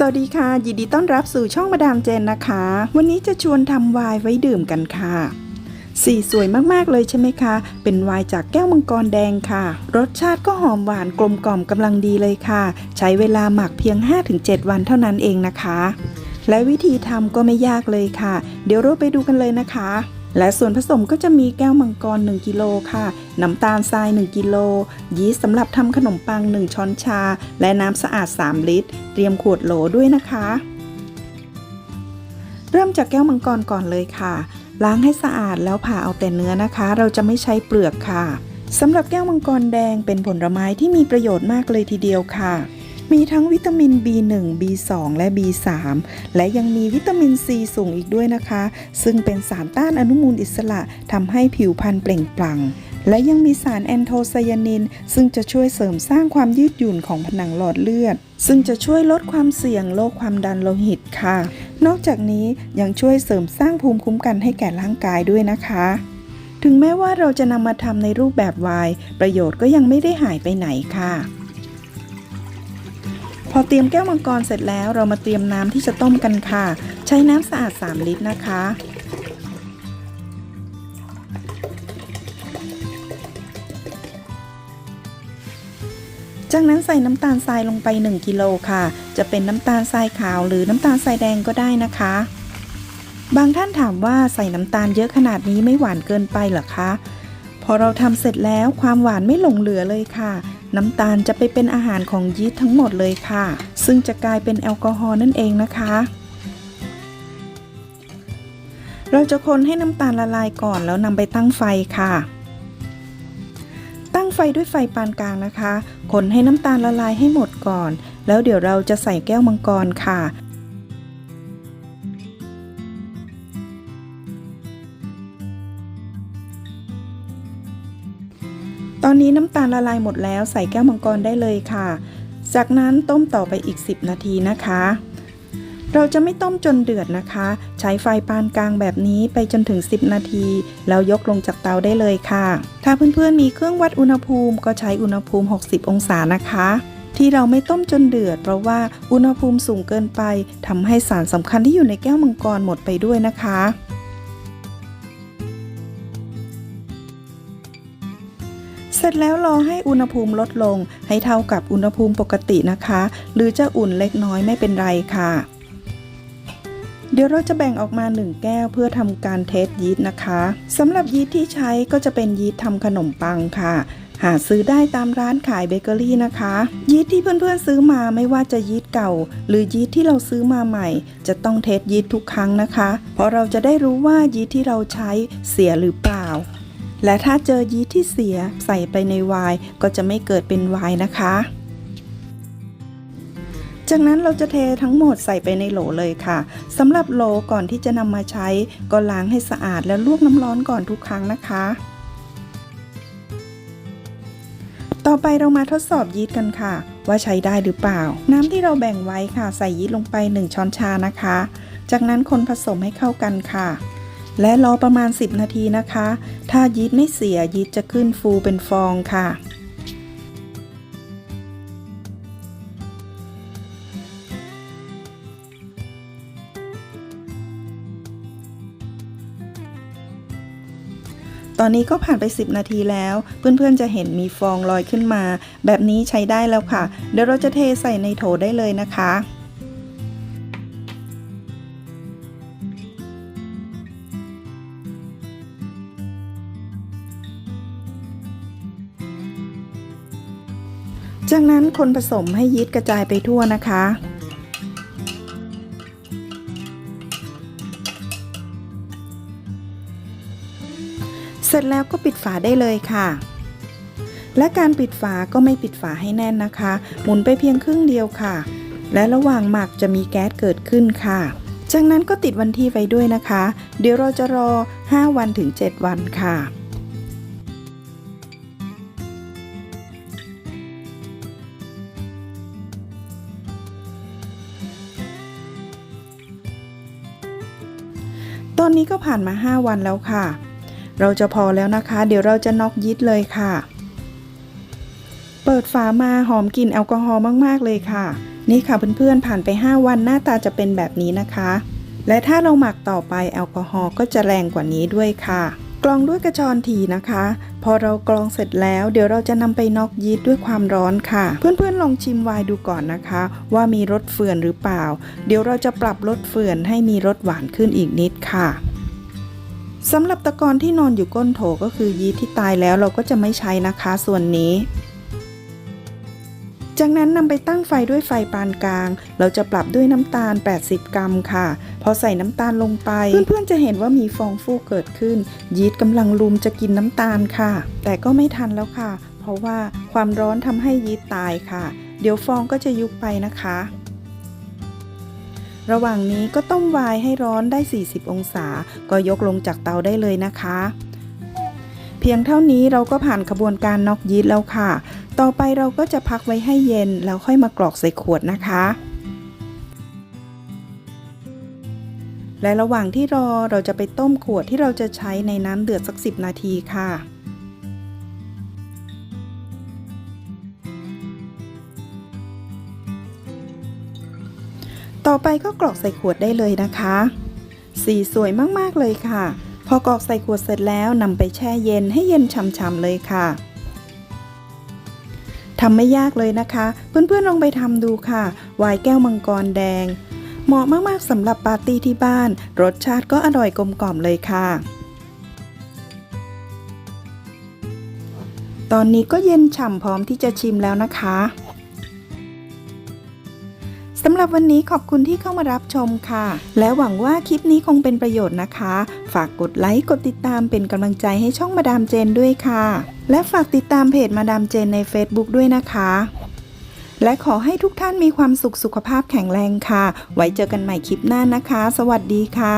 สวัสดีค่ะ ยินดีต้อนรับสู่ช่องมาดามเจนนะคะ วันนี้จะชวนทำไวน์ไว้ดื่มกันค่ะ สีสวยมากๆเลยใช่ไหมคะ เป็นไวน์จากแก้วมังกรแดงค่ะ รสชาติก็หอมหวานกลมกล่อมกำลังดีเลยค่ะ ใช้เวลาหมักเพียง 5-7 วันเท่านั้นเองนะคะ และวิธีทำก็ไม่ยากเลยค่ะ เดี๋ยวเราไปดูกันเลยนะคะ และส่วนผสมก็จะมีแก้วมังกร 1 กิโลค่ะ น้ำตาลทราย 1 กิโล ยีสต์สำหรับทำขนมปัง 1 ช้อนชา และน้ำสะอาด 3 ลิตร เตรียมขวดโหลด้วยนะคะ เริ่มจากแก้วมังกรก่อนเลยค่ะ ล้างให้สะอาดแล้วผ่าเอาแต่เนื้อนะคะ เราจะไม่ใช้เปลือกค่ะสำหรับแก้วมังกรแดงเป็นผลไม้ที่มีประโยชน์มากเลยทีเดียวค่ะ มีทั้งวิตามิน B1 B2 และ B3 และยังมีวิตามิน C สูงอีกด้วยนะคะ ซึ่งเป็นสารต้านอนุมูลอิสระทำให้ผิวพรรณเปล่งปลั่ง และยังมีสารแอนโทไซยานิน ซึ่งจะช่วยเสริมสร้างความยืดหยุ่นของผนังหลอดเลือด ซึ่งจะช่วยลดความเสี่ยงโรคความดันโลหิตค่ะ นอกจากนี้ยังช่วยเสริมสร้างภูมิคุ้มกันให้แก่ร่างกายด้วยนะคะถึงแม้ว่าเราจะนำมาทำในรูปแบบวน์ประโยชน์ก็ยังไม่ได้หายไปไหนค่ะ อเตรียมแก้วมังกรเสร็จแล้วเรามาเตรียมน้ำที่จะต้มกันค่ะ ใช้น้ำสะอาด 3 ลิตรนะคะ จากนั้นใส่น้ำตาลทรายลงไป 1 กิโลค่ะ จะเป็นน้ำตาลทรายขาวหรือน้ำตาลทรายแดงก็ได้นะคะ บางท่านถามว่าใส่น้ำตาลเยอะขนาดนี้ไม่หวานเกินไปหรอคะ พอเราทำเสร็จแล้วความหวานไม่หลงเหลือเลยค่ะ น้ำตาลจะไปเป็นอาหารของยีสต์ทั้งหมดเลยค่ะ ซึ่งจะกลายเป็นแอลกอฮอล์นั่นเองนะคะ เราจะคนให้น้ำตาลละลายก่อนแล้วนำไปตั้งไฟค่ะ ตั้งไฟด้วยไฟปานกลางนะคะ คนให้น้ำตาลละลายให้หมดก่อน แล้วเดี๋ยวเราจะใส่แก้วมังกรค่ะ อนนี้น้ำตาลละลายหมดแล้วใส่แก้วมังกรได้เลยค่ะ จากนั้นต้มต่อไปอีก 10 นาทีนะคะ เราจะไม่ต้มจนเดือดนะคะ ใช้ไฟปานกลางแบบนี้ไปจนถึง 10 นาที แล้วยกลงจากเตาได้เลยค่ะ ถ้าเพื่อนๆมีเครื่องวัดอุณหภูมิก็ใช้อุณหภูมิ 60 องศานะคะที่เราไม่ต้มจนเดือด เพราะว่าอุณหภูมิสูงเกินไปทำให้สารสำคัญที่อยู่ในแก้วมังกรหมดไปด้วยนะคะ ร็จแล้วรอให้อุณหภูมิลดลง ให้เท่ากับอุณหภูมิปกตินะคะ หรือจะอุ่นเล็กน้อยไม่เป็นไรค่ะ เดี๋ยวเราจะแบ่งออกมา 1 แก้วเพื่อทำการเทสยีสต์นะคะสำหรับยีสต์ที่ใช้ก็จะเป็นยีสต์ทำขนมปังค่ะหาซื้อได้ตามร้านขายเบเกอรี่นะคะ ยีสต์ที่เพื่อนๆซื้อมาไม่ว่าจะยีสต์เก่า หรือยีสต์ที่เราซื้อมาใหม่ จะต้องเทสยีสต์ทุกครั้งนะคะ เพราะเราจะได้รู้ว่ายีสต์ที่เราใช้เสียหรือเปล่า และถ้าเจอยีสต์ที่เสียใส่ไปในไวน์ก็จะไม่เกิดเป็นไวน์นะคะ จากนั้นเราจะเททั้งหมดใส่ไปในโหลเลยค่ะสำหรับโหลก่อนที่จะนำมาใช้ ก็ล้างให้สะอาดแล้วลวกน้ำร้อนก่อนทุกครั้งนะคะ ต่อไปเรามาทดสอบยีสต์กันค่ะ ว่าใช้ได้หรือเปล่า น้ำที่เราแบ่งไว้ค่ะ ใส่ยีสต์ลงไป 1 ช้อนชานะคะ จากนั้นคนผสมให้เข้ากันค่ะ และรอประมาณ 10 นาทีนะคะ ถ้ายีสต์ไม่เสียยีสต์จะขึ้นฟูเป็นฟองค่ะ ตอนนี้ก็ผ่านไป 10 นาทีแล้ว เพื่อนๆจะเห็นมีฟองลอยขึ้นมา แบบนี้ใช้ได้แล้วค่ะ เดี๋ยวเราจะเทใส่ในโถได้เลยนะคะ จากนั้นคนผสมให้ยีสต์กระจายไปทั่วนะคะ เสร็จแล้วก็ปิดฝาได้เลยค่ะ และการปิดฝาก็ไม่ปิดฝาให้แน่นนะคะ หมุนไปเพียงครึ่งเดียวค่ะ และระหว่างหมักจะมีแก๊สเกิดขึ้นค่ะ จากนั้นก็ติดวันที่ไว้ด้วยนะคะ เดี๋ยวเราจะรอ 5 วันถึง 7 วันค่ะ ตอนนี้ก็ผ่านมา 5 วันแล้วค่ะ เราจะพอแล้วนะคะ เดี๋ยวเราจะน็อกยิดเลยค่ะ เปิดฝามาหอมกลิ่นแอลกอฮอล์มากๆเลยค่ะ นี่ค่ะเพื่อนๆผ่านไป 5 วันหน้าตาจะเป็นแบบนี้นะคะ และถ้าเราหมักต่อไปแอลกอฮอล์ก็จะแรงกว่านี้ด้วยค่ะ กรองด้วยกระชอนทีนะคะ พอเรากรองเสร็จแล้ว เดี๋ยวเราจะนำไปน็อกยีสต์ด้วยความร้อนค่ะ เพื่อนๆลองชิมไวน์ดูก่อนนะคะ ว่ามีรสเฟื่อนหรือเปล่า เดี๋ยวเราจะปรับรสเฟื่อนให้มีรสหวานขึ้นอีกนิดค่ะสำหรับตะกอนที่นอนอยู่ก้นโถก็คือยีสต์ที่ตายแล้วเราก็จะไม่ใช้นะคะ ส่วนนี้ จากนั้นนำไปตั้งไฟด้วยไฟปานกลาง เราจะปรับด้วยน้ำตาล 80 กรัมค่ะ พอใส่น้ำตาลลงไป เพื่อนๆจะเห็นว่ามีฟองฟูเกิดขึ้น ยีสต์กำลังลุมจะกินน้ำตาลค่ะ แต่ก็ไม่ทันแล้วค่ะ เพราะว่าความร้อนทำให้ยีสต์ตายค่ะ เดี๋ยวฟองก็จะยุบไปนะคะ ระหว่างนี้ก็ต้มไวน์ให้ร้อนได้ 40 องศา ก็ยกลงจากเตาได้เลยนะคะ เพียงเท่านี้เราก็ผ่านขบวนการน็อกยีสต์แล้วค่ะ ต่อไปเราก็จะพักไว้ให้เย็นแล้วค่อยมากรอกใส่ขวดนะคะ และระหว่างที่รอเราจะไปต้มขวดที่เราจะใช้ในน้ำเดือดสัก 10 นาทีค่ะต่อไปก็กรอกใส่ขวดได้เลยนะคะ สีสวยมากๆเลยค่ะ พอกรอกใส่ขวดเสร็จแล้วนำไปแช่เย็นให้เย็นช่ำๆเลยค่ะ ทำไม่ยากเลยนะคะ เพื่อนๆลองไปทำดูค่ะวายแก้วมังกรแดง เหมาะมากๆสำหรับปาร์ตี้ที่บ้าน รสชาติก็อร่อยกลมกล่อมเลยค่ะ ตอนนี้ก็เย็นฉ่ำพร้อมที่จะชิมแล้วนะคะ สำหรับวันนี้ขอบคุณที่เข้ามารับชมค่ะ และหวังว่าคลิปนี้คงเป็นประโยชน์นะคะ ฝากกดไลค์กดติดตามเป็นกำลังใจให้ช่องมาดามเจนด้วยค่ะ และฝากติดตามเพจมาดามเจนใน Facebook ด้วยนะคะ และขอให้ทุกท่านมีความสุขสุขภาพแข็งแรงค่ะ ไว้เจอกันใหม่คลิปหน้านะคะ สวัสดีค่ะ